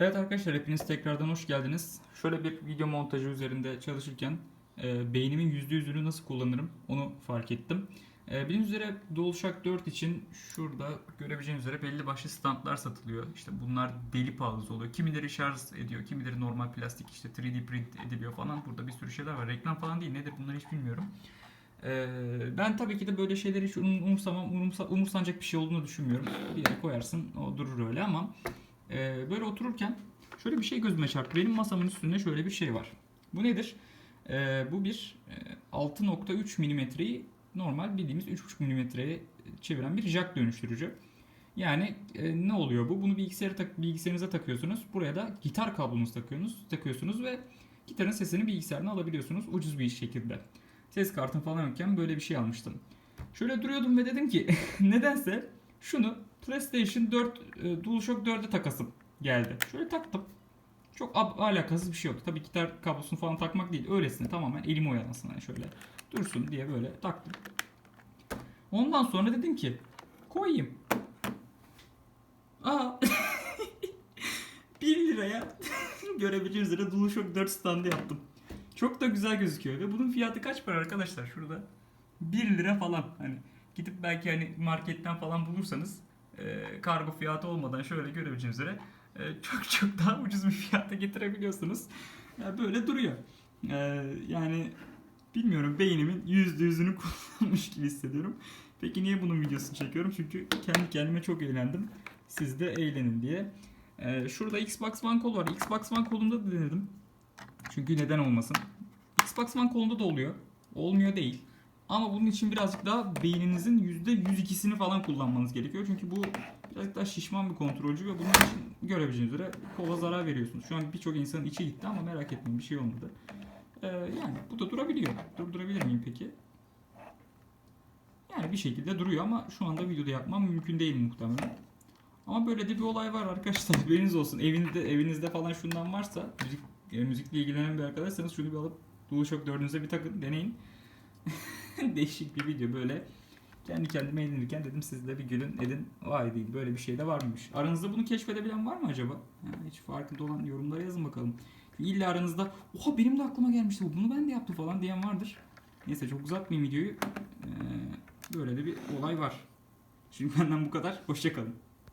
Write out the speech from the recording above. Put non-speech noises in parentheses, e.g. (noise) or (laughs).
Evet arkadaşlar hepiniz tekrardan hoş geldiniz. Şöyle bir video montajı üzerinde çalışırken e, beynimin %100'ünü nasıl kullanırım onu fark ettim. E, bildiğiniz üzere DualShock 4 için şurada görebileceğiniz üzere belli başlı standlar satılıyor. İşte bunlar deli pahalı oluyor. Kimileri şarj ediyor, kimileri normal plastik işte 3D print ediliyor falan. Burada bir sürü şeyler var. Reklam falan değil nedir bunları hiç bilmiyorum. E, ben tabii ki de böyle şeyleri hiç um- umursamam, umursa- umursanacak bir şey olduğunu düşünmüyorum. Bir yere koyarsın o durur öyle ama ee, böyle otururken şöyle bir şey gözüme çarptı. Benim masamın üstünde şöyle bir şey var. Bu nedir? Ee, bu bir e, 6.3 milimetreyi normal bildiğimiz 3.5 milimetreye çeviren bir jack dönüştürücü. Yani e, ne oluyor bu? Bunu bilgisayara tak, bilgisayarınıza takıyorsunuz. Buraya da gitar kablonuzu takıyorsunuz, takıyorsunuz ve gitarın sesini bilgisayarına alabiliyorsunuz ucuz bir şekilde. Ses kartım falan yokken böyle bir şey almıştım. Şöyle duruyordum ve dedim ki (laughs) nedense şunu PlayStation 4 e, DualShock 4'e takasım geldi. Şöyle taktım. Çok ab- alakasız bir şey yok. Tabii gitar kablosunu falan takmak değil. Öylesine tamamen elim oyalansın hani şöyle dursun diye böyle taktım. Ondan sonra dedim ki koyayım. Aa 1 (laughs) liraya (laughs) görebileceğiniz üzere DualShock 4 standı yaptım. Çok da güzel gözüküyor ve bunun fiyatı kaç para arkadaşlar şurada? 1 lira falan hani gidip belki hani marketten falan bulursanız e, kargo fiyatı olmadan şöyle görebileceğiniz üzere e, çok çok daha ucuz bir fiyata getirebiliyorsunuz. Yani böyle duruyor. E, yani bilmiyorum beynimin yüzde yüzünü (laughs) kullanmış gibi hissediyorum. Peki niye bunun videosunu çekiyorum? Çünkü kendi kendime çok eğlendim. Siz de eğlenin diye. E, şurada Xbox One kolu var. Xbox One kolunda da denedim. Çünkü neden olmasın. Xbox One kolunda da oluyor. Olmuyor değil. Ama bunun için birazcık daha beyninizin %102'sini falan kullanmanız gerekiyor. Çünkü bu birazcık daha şişman bir kontrolcü ve bunun için görebileceğiniz üzere kola zarar veriyorsunuz. Şu an birçok insanın içi gitti ama merak etmeyin bir şey olmadı. Ee, yani bu da durabiliyor. Durdurabilir miyim peki? Yani bir şekilde duruyor ama şu anda videoda yapmam mümkün değil muhtemelen. Ama böyle de bir olay var arkadaşlar. (laughs) Haberiniz olsun. Evinizde evinizde falan şundan varsa müzik e, müzikle ilgilenen bir arkadaşsanız şunu bir alıp DualShock 4'ünüze bir takın, deneyin. (laughs) (laughs) Değişik bir video böyle. Kendi kendime eğlenirken dedim siz de bir gülün edin. Vay değil böyle bir şey de varmış. Aranızda bunu keşfedebilen var mı acaba? Yani hiç farkında olan yorumlara yazın bakalım. İlla aranızda oha benim de aklıma gelmişti bu bunu ben de yaptım falan diyen vardır. Neyse çok uzatmayayım videoyu. Ee, böyle de bir olay var. Şimdi benden bu kadar. Hoşçakalın.